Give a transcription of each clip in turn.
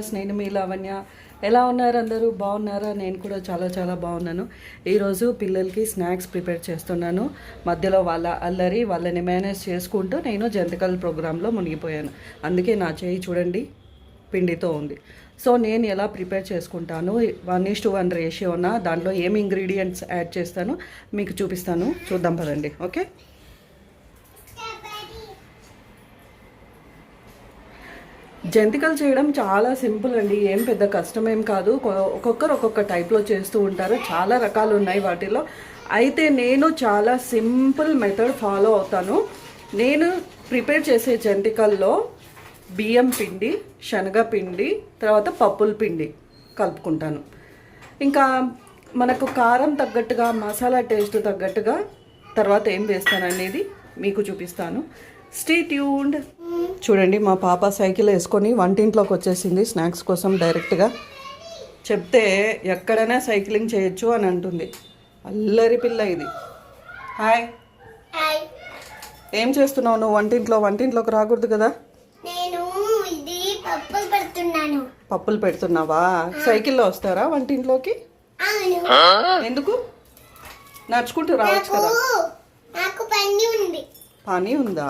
Viewers నేను మీ లావణ్య ఎలా ఉన్నారు అందరూ? బాగున్నారా? నేను కూడా చాలా చాలా బాగున్నాను. ఈరోజు పిల్లలకి స్నాక్స్ ప్రిపేర్ చేస్తున్నాను. మధ్యలో వాళ్ళ అల్లరి వాళ్ళని మేనేజ్ చేసుకుంటూ నేను జంతికల్ ప్రోగ్రాంలో మునిగిపోయాను. అందుకే నా చేయి చూడండి పిండితో ఉంది. సో నేను ఎలా ప్రిపేర్ చేసుకుంటాను? వన్ ఈస్ టు వన్ రేషియోనా? దాంట్లో ఏమి ఇంగ్రీడియంట్స్ యాడ్ చేస్తాను? మీకు చూపిస్తాను. చూద్దాం పదండి ఓకే? జంతికలు చేయడం చాలా సింపుల్ అండి. ఏం పెద్ద కష్టమేం కాదు. ఒక్కొక్కరు ఒక్కొక్క టైప్లో చేస్తూ ఉంటారు. చాలా రకాలు ఉన్నాయి వాటిలో అయితే నేను చాలా సింపుల్ మెథడ్ ఫాలో అవుతాను. నేను ప్రిపేర్ చేసే జంతికల్లో బియ్యం పిండి శనగపిండి తర్వాత పప్పుల పిండి కలుపుకుంటాను. ఇంకా మనకు కారం తగ్గట్టుగా మసాలా టేస్ట్ తగ్గట్టుగా తర్వాత ఏం వేస్తాను అనేది మీకు చూపిస్తాను. స్టే ట్యూన్డ్ చూడండి మా పాప సైకిల్ వేసుకొని వంటింట్లోకి వచ్చేసింది స్నాక్స్ కోసం డైరెక్ట్గా. చెప్తే ఎక్కడైనా సైక్లింగ్ చేయొచ్చు అని అంటుంది. అల్లరి పిల్ల ఇది. హాయ్ హాయ్ ఏం చేస్తున్నావు నువ్వు వంటింట్లో? వంటింట్లోకి రాకూడదు కదా? నేను ఇది పప్పులు పెడుతున్నాను. పప్పులు పెడుతున్నావా? సైకిల్లో వస్తారా వంటింట్లోకి? అవును. ఎందుకు? నడుచుకుంటూ రావచ్చు కదా. హనీ పని ఉందా?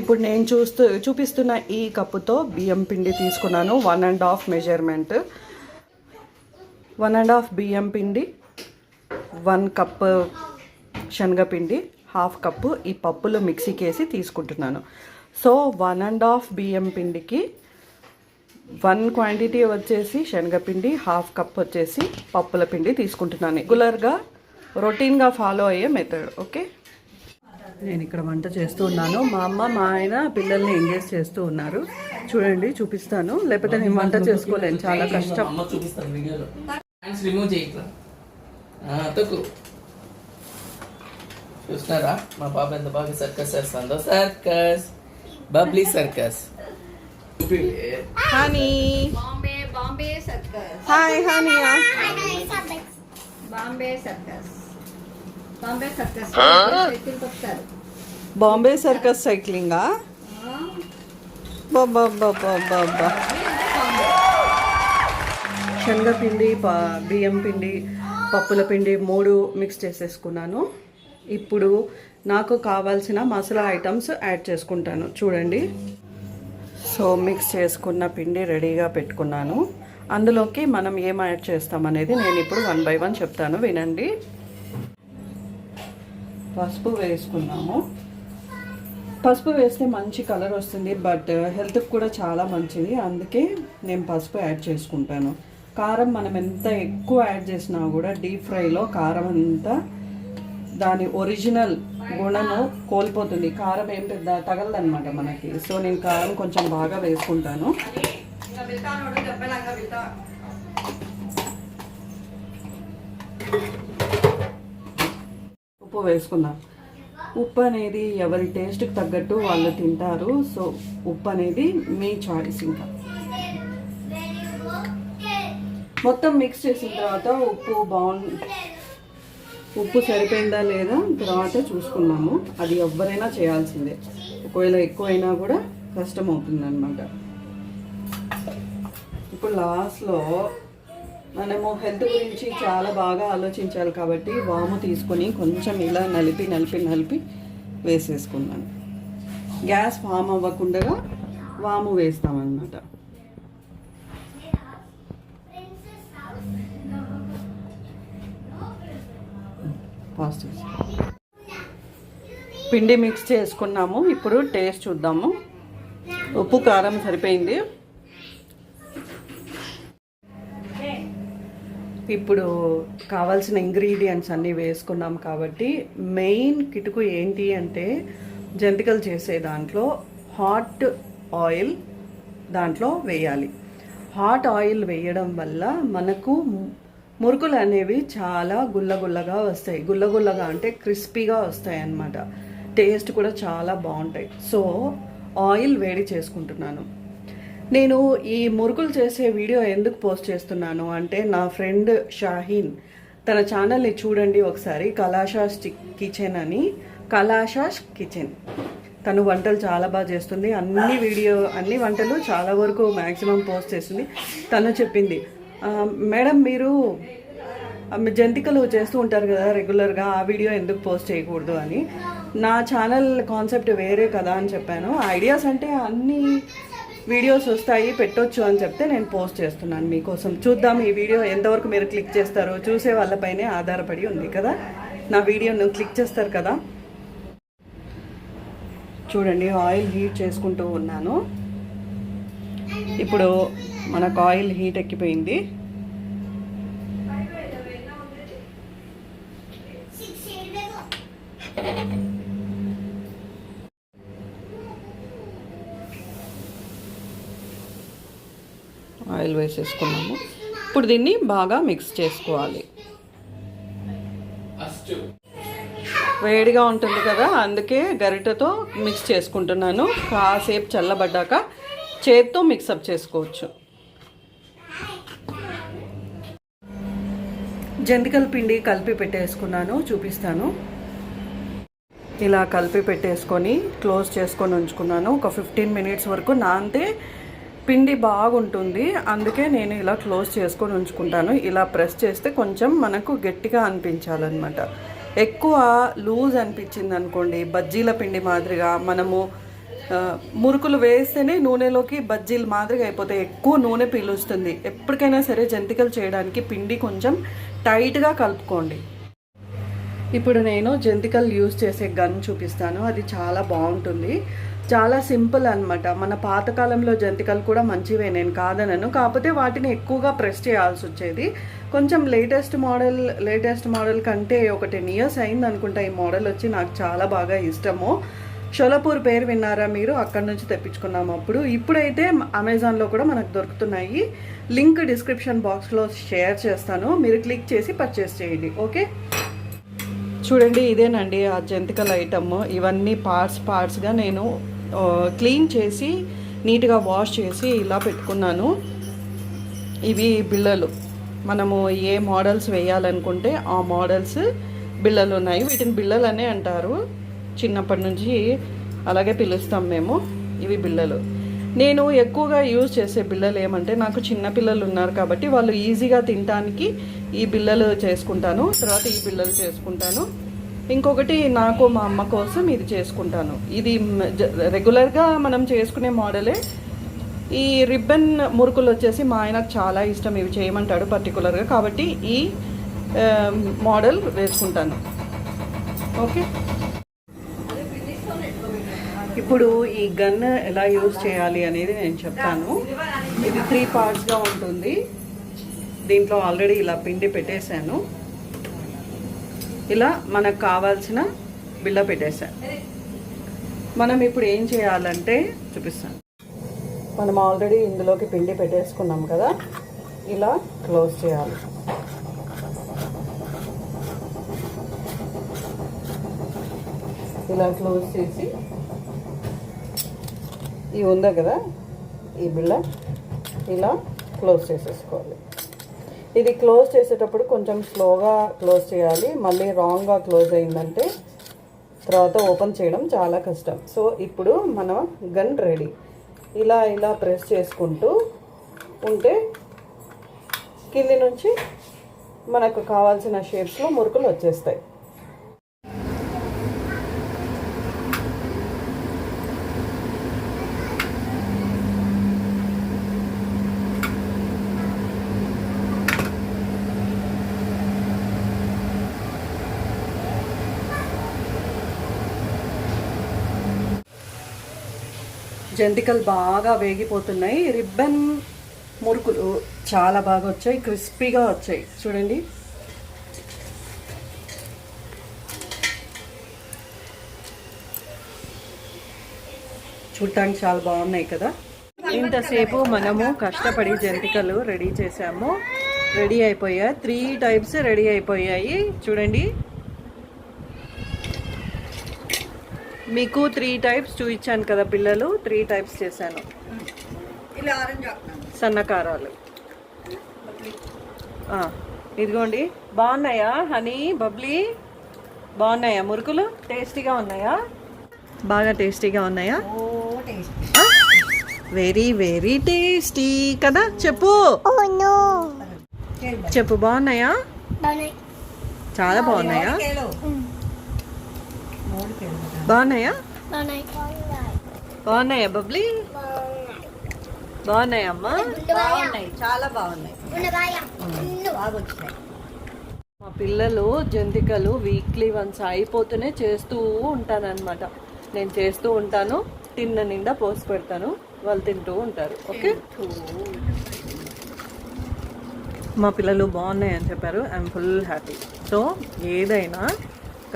ఇప్పుడు నేను చూస్తూ చూపిస్తున్న ఈ కప్పుతో బియ్యం పిండి తీసుకున్నాను. One and half measurement one and half బియ్యం పిండి వన్ కప్ శనగపిండి హాఫ్ కప్పు ఈ పప్పులు మిక్సీకి వేసి తీసుకుంటున్నాను. సో వన్ అండ్ హాఫ్ బియ్యం పిండికి వన్ క్వాంటిటీ వచ్చేసి శనగపిండి హాఫ్ కప్ వచ్చేసి పప్పుల పిండి తీసుకుంటున్నాను. రెగ్యులర్గా రొటీన్గా ఫాలో అయ్యే మెథడ్ ఓకే? నేను ఇక్కడ వంట చేస్తూ ఉన్నాను. మా అమ్మ మా ఆయన పిల్లల్ని ఎంగేజ్ చేస్తూ ఉన్నారు. చూడండి చూపిస్తాను. లేకపోతే నేను వంట చేసుకోలేను. చాలా కష్టం. చూస్తున్నారా? మా పాప ఎంత బాగా సర్కస్ చేస్తుందో. Circus bubbly circus honey Bombay Bombay circus hi Hania Bombay circus Bombay circus cycle తొక్కుతారు Bombay circus సైక్లింగా బాబా బాబా బాబా శనగపిండి ప బియ్యం పిండి పప్పుల పిండి మూడు మిక్స్ చేసేసుకున్నాను. ఇప్పుడు నాకు కావాల్సిన మసాలా ఐటమ్స్ యాడ్ చేసుకుంటాను. చూడండి. సో మిక్స్ చేసుకున్న పిండి రెడీగా పెట్టుకున్నాను. అందులోకి మనం ఏం యాడ్ చేస్తామనేది నేను ఇప్పుడు వన్ బై వన్ చెప్తాను. వినండి. పసుపు వేసుకున్నాము. పసుపు వేస్తే మంచి కలర్ వస్తుంది బట్ హెల్త్కి కూడా చాలా మంచిది. అందుకే నేను పసుపు యాడ్ చేసుకుంటాను. కారం మనం ఎంత ఎక్కువ యాడ్ చేసినా కూడా డీప్ ఫ్రైలో కారం అంతా దాని ఒరిజినల్ గుణము కోల్పోతుంది. కారం ఏం పెద్ద తగలదనమాట మనకి. సో నేను కారం కొంచెం బాగా వేసుకుంటాను. ఉప్పు వేసుకుందాం. ఉప్పు అనేది ఎవరి టేస్ట్కి తగ్గట్టు వాళ్ళు తింటారు. సో ఉప్పు అనేది మీ చాయిస్ ఇంకా. మొత్తం మిక్స్ చేసిన తర్వాత ఉప్పు బాగుంది ఉప్పు సరిపోయిందా లేదా తర్వాత చూసుకున్నాము. అది ఎవరైనా చేయాల్సిందే. ఒకవేళ ఎక్కువైనా కూడా కష్టం అవుతుందన్నమాట. ఇప్పుడు లాస్ట్లో మనము హెల్త్ గురించి చాలా బాగా ఆలోచించాలి కాబట్టి వాము తీసుకొని కొంచెం ఇలా నలిపి నలిపి నలిపి వేసేసుకున్నాను. గ్యాస్ ఫామ్ అవ్వకుండా వాము వేస్తామన్నమాట. ఫాస్ట్ పిండి మిక్స్ చేసుకున్నాము. ఇప్పుడు టేస్ట్ చూద్దాము. ఉప్పు కారం సరిపోయింది. ఇప్పుడు కావాల్సిన ఇంగ్రీడియంట్స్ అన్నీ వేసుకున్నాం కాబట్టి మెయిన్ కిటుకు ఏంటి అంటే జంతికలు చేసే దాంట్లో హాట్ ఆయిల్ దాంట్లో వేయాలి. హాట్ ఆయిల్ వేయడం వల్ల మనకు మురుకులు అనేవి చాలా గుల్లగుల్లగా వస్తాయి. గుల్లగుల్లగా అంటే క్రిస్పీగా వస్తాయి అన్నమాట. టేస్ట్ కూడా చాలా బాగుంటాయి. సో ఆయిల్ వేడి చేసుకుంటున్నాను. నేను ఈ మురుకులు చేసే వీడియో ఎందుకు పోస్ట్ చేస్తున్నాను అంటే నా ఫ్రెండ్ షాహీన్ తన ఛానల్ని చూడండి ఒకసారి. కలాషాస్ కిచెన్ అని. కలాషాస్ కిచెన్. తను వంటలు చాలా బాగా చేస్తుంది. అన్ని వీడియో అన్ని వంటలు చాలా వరకు మ్యాక్సిమం పోస్ట్ చేస్తుంది. తను చెప్పింది మేడం మీరు జంతికలు చేస్తూ ఉంటారు కదా రెగ్యులర్గా ఆ వీడియో ఎందుకు పోస్ట్ చేయకూడదు అని. నా ఛానల్ కాన్సెప్ట్ వేరే కదా అని చెప్పాను. ఐడియాస్ అంటే అన్ని వీడియోస్ వస్తాయి పెట్టొచ్చు అని చెప్తే నేను పోస్ట్ చేస్తున్నాను మీకోసం. చూద్దాం ఈ వీడియో ఎంతవరకు మీరు క్లిక్ చేస్తారో. చూసే వాళ్ళపైనే ఆధారపడి ఉంది కదా. నా వీడియోను క్లిక్ చేస్తారు కదా. చూడండి ఆయిల్ హీట్ చేసుకుంటూ ఉన్నాను. ఇప్పుడు మనకు ఆయిల్ హీట్ ఎక్కిపోయింది. ఆయిల్ వేసేసుకున్నాము. ఇప్పుడు దీన్ని బాగా మిక్స్ చేసుకోవాలి. వేడిగా ఉంటుంది కదా అందుకే గరిటెతో మిక్స్ చేసుకుంటున్నాను. కాసేపు చల్లబడ్డాక చేత్తో మిక్సప్ చేసుకోవచ్చు. జంతికల పిండి కలిపి పెట్టేసుకున్నాను చూపిస్తాను. ఇలా కలిపి పెట్టేసుకొని క్లోజ్ చేసుకొని ఉంచుకున్నాను. ఒక ఫిఫ్టీన్ మినిట్స్ వరకు నాంతే పిండి బాగుంటుంది. అందుకే నేను ఇలా క్లోజ్ చేసుకొని ఉంచుకుంటాను. ఇలా ప్రెస్ చేస్తే కొంచెం మనకు గట్టిగా అనిపించాలన్నమాట. ఎక్కువ లూజ్ అనిపించింది అనుకోండి బజ్జీల పిండి మాదిరిగా మనము మురుకులు వేస్తేనే నూనెలోకి బజ్జీలు మాదిరిగా అయిపోతాయి. ఎక్కువ నూనె పీలుస్తుంది. ఎప్పటికైనా సరే జంతికలు చేయడానికి పిండి కొంచెం టైట్గా కలుపుకోండి. ఇప్పుడు నేను జంతికలు యూజ్ చేసే గన్ చూపిస్తాను. అది చాలా బాగుంటుంది. చాలా సింపుల్ అనమాట మన పాతకాలంలో జంతికలు కూడా మంచివే. నేను కాదనను. కాకపోతే వాటిని ఎక్కువగా ప్రెస్ చేయాల్సి వచ్చేది. కొంచెం లేటెస్ట్ మోడల్ లేటెస్ట్ మోడల్ కంటే ఒక టెన్ ఇయర్స్ అయింది అనుకుంటా ఈ మోడల్ వచ్చి నాకు చాలా బాగా ఇష్టము. షోలాపూర్ పేరు విన్నారా మీరు? అక్కడ నుంచి తెప్పించుకున్నాము అప్పుడు. ఇప్పుడైతే అమెజాన్లో కూడా మనకు దొరుకుతున్నాయి. లింక్ డిస్క్రిప్షన్ బాక్స్లో షేర్ చేస్తాను. మీరు క్లిక్ చేసి పర్చేస్ చేయండి. ఓకే? చూడండి ఇదేనండి ఆ జంతికల ఐటమ్. ఇవన్నీ పార్ట్స్ పార్ట్స్గా నేను క్లీన్ చేసి నీట్గా వాష్ చేసి ఇలా పెట్టుకున్నాను. ఇవి బిళ్ళలు. మనము ఏ మోడల్స్ వేయాలనుకుంటే ఆ మోడల్స్ బిళ్ళలు ఉన్నాయి వీటిని బిళ్ళలు అనే అంటారు. చిన్నప్పటి నుంచి అలాగే పిలుస్తాం మేము ఇవి బిళ్ళలు నేను ఎక్కువగా యూజ్ చేసే బిళ్ళలు ఏమంటే నాకు చిన్న పిల్లలు ఉన్నారు కాబట్టి వాళ్ళు ఈజీగా తినడానికి ఈ బిళ్ళలు చేసుకుంటాను తర్వాత ఈ బిళ్ళలు చేసుకుంటాను. ఇంకొకటి నాకు మా అమ్మ కోసం ఇది చేసుకుంటాను. ఇది రెగ్యులర్గా మనం చేసుకునే మోడలే. ఈ రిబ్బన్ మురుకులు వచ్చేసి మా ఆయనకు చాలా ఇష్టం ఇవి చేయమంటాడు పర్టికులర్గా కాబట్టి ఈ మోడల్ వేసుకుంటాను. ఓకే? ఇప్పుడు ఈ గన్ ఎలా యూజ్ చేయాలి అనేది నేను చెప్తాను. ఇది త్రీ పార్ట్స్గా ఉంటుంది. దీంట్లో ఆల్రెడీ ఇలా పిండి పెట్టేశాను. ఇలా మనకు కావాల్సిన బిళ్ళ పెట్టేశాను. మనం ఇప్పుడు ఏం చేయాలంటే చూపిస్తాను. మనం ఆల్రెడీ ఇందులోకి పిండి పెట్టేసుకున్నాం కదా. ఇలా క్లోజ్ చేయాలి. ఇలా క్లోజ్ చేసి ఇవి ఉందా కదా? ఈ బిళ్ళ ఇలా క్లోజ్ చేసేసుకోవాలి. ఇది క్లోజ్ చేసేటప్పుడు కొంచెం స్లోగా క్లోజ్ చేయాలి. మళ్ళీ రాంగ్గా క్లోజ్ అయిందంటే తర్వాత ఓపెన్ చేయడం చాలా కష్టం. సో ఇప్పుడు మన గన్ రెడీ ఇలా ఇలా ప్రెస్ చేసుకుంటూ ఉంటే కింది నుంచి మనకు కావాల్సిన షేప్స్లో మురుకులు వచ్చేస్తాయి. జంతికలు బాగా వేగిపోతున్నాయి. రిబ్బన్ మురుకులు చాలా బాగా వచ్చాయి. క్రిస్పీగా వచ్చాయి. చూడండి. చూడటానికి చాలా బాగున్నాయి కదా. ఇంతసేపు మనము కష్టపడి జంతికలు రెడీ చేసాము. రెడీ అయిపోయాయి త్రీ టైప్స్ రెడీ అయిపోయాయి. చూడండి. మీకు త్రీ టైప్స్ చూపించాను కదా పిల్లలు త్రీ టైప్స్ చేశాను. ఇలా ఆరెంజ్ ఆకుతాను సన్నకారాలు ఆ, ఇదిగోండి. బాగున్నాయా? Honey Bubbly? బాగున్నాయా? మురుకులు? టేస్టీగా ఉన్నాయా? బాగా టేస్టీగా ఉన్నాయా? Oh taste. Very very tasty కదా? చెప్పు. చెప్పు బాగున్నాయా? చాలా బాగున్నాయా? బాగున్నాయా? బాగున్నాయి. బబ్లీ? బాగున్నాయా. అమ్మా బాగున్నాయి చాలా బాగున్నాయి. మా పిల్లలు జంతికలు వీక్లీ వన్స్ అయిపోతూనే చేస్తూ ఉంటానన్నమాట. నేను చేస్తూ ఉంటాను తిన్న నిండా పోసి పెడతాను వాళ్ళు తింటూ ఉంటారు. ఓకే? మా పిల్లలు బాగున్నాయి అని చెప్పారు ఐఎమ్ ఫుల్ హ్యాపీ. సో ఏదైనా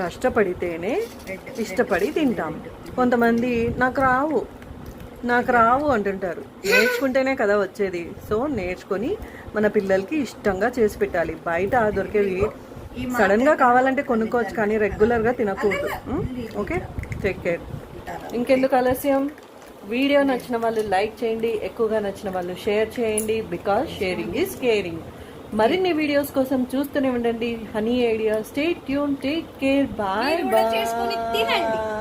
కష్టపడితేనే ఇష్టపడి తింటాం. కొంతమంది నాకు రావు నాకు రావు అంటుంటారు. నేర్చుకుంటేనే కదా వచ్చేది. సో నేర్చుకొని మన పిల్లలకి ఇష్టంగా చేసి పెట్టాలి. బయట దొరికేవి సడన్గా కావాలంటే కొనుక్కోవచ్చు కానీ రెగ్యులర్గా తినకూడదు ఓకే? టేక్ కేర్ ఇంకెందుకు ఆలస్యం? వీడియో నచ్చిన వాళ్ళు లైక్ చేయండి. ఎక్కువగా నచ్చిన వాళ్ళు షేర్ చేయండి. Because sharing is caring. మరిన్ని వీడియోస్ కోసం చూస్తూనే ఉండండి. Honey idea stay tune take care bye bye